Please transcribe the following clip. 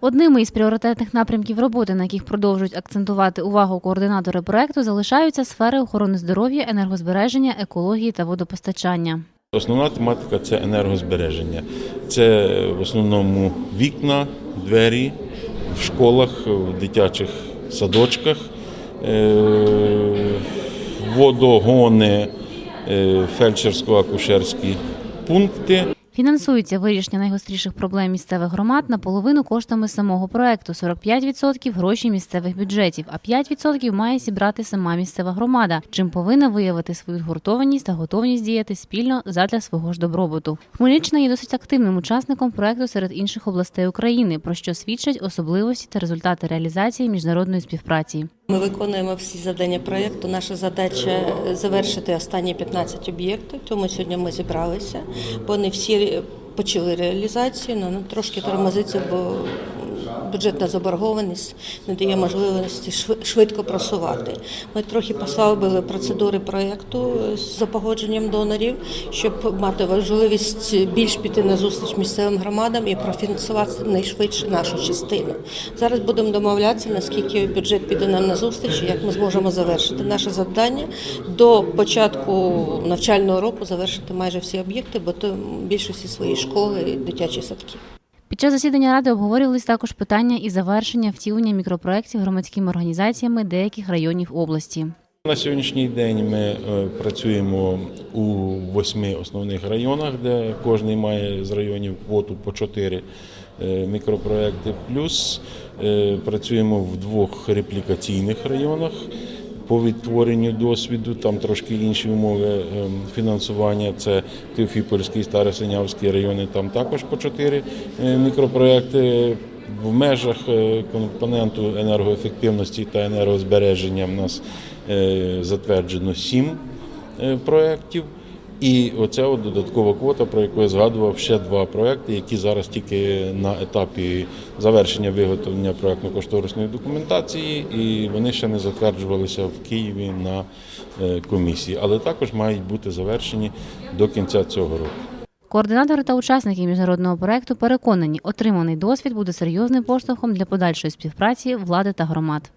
Одними із пріоритетних напрямків роботи, на яких продовжують акцентувати увагу координатори проекту, залишаються сфери охорони здоров'я, енергозбереження, екології та водопостачання. Основна тематика це енергозбереження. Це в основному вікна, двері в школах, в дитячих садочках, е, водогони, е, фельдшерсько-акушерські пункти. Фінансується вирішення найгостріших проблем місцевих громад наполовину коштами самого проекту. 45% – гроші місцевих бюджетів, а 5% має зібрати сама місцева громада, чим повинна виявити свою згуртованість та готовність діяти спільно задля свого ж добробуту. Хмельниччина є досить активним учасником проекту серед інших областей України, про що свідчать особливості та результати реалізації міжнародної співпраці. Ми виконуємо всі завдання проєкту. Наша задача завершити останні 15 об'єктів. Тому сьогодні ми зібралися, бо не всі почали реалізацію, але ну, трошки тормозиться, бо бюджетна заборгованість не дає можливості шви- швидко просувати. Ми трохи послабили процедури проєкту за погодженням донорів, щоб мати можливість більш піти на зустріч місцевим громадам і профінансувати найшвидше нашу частину. Зараз будемо домовлятися, наскільки бюджет піде нам на зустріч, і як ми зможемо завершити наше завдання до початку навчального року завершити майже всі об'єкти, бо то більшості свої школи і дитячі садки. Під час засідання ради обговорювались також питання і завершення втілення мікропроєктів громадськими організаціями деяких районів області. На сьогоднішній день ми е, працюємо у восьми основних районах, де кожен має з районів квоту по чотири е, мікропроекти. Плюс е, працюємо в двох реплікаційних районах по відтворенню досвіду. Там трошки інші умови е, фінансування. Це Тиофіпольський, Старосинявський райони. Там також по чотири е, мікропроекти. В межах е, компоненту енергоефективності та енергозбереження в нас е, затверджено сім проєктів. І оця от додаткова квота, про яку я згадував, ще два проекти, які зараз тільки на етапі завершення виготовлення проектно-кошторисної документації, і вони ще не затверджувалися в Києві на е, комісії, але також мають бути завершені до кінця цього року. Координатори та учасники міжнародного проекту переконані, отриманий досвід буде серйозним поштовхом для подальшої співпраці влади та громад.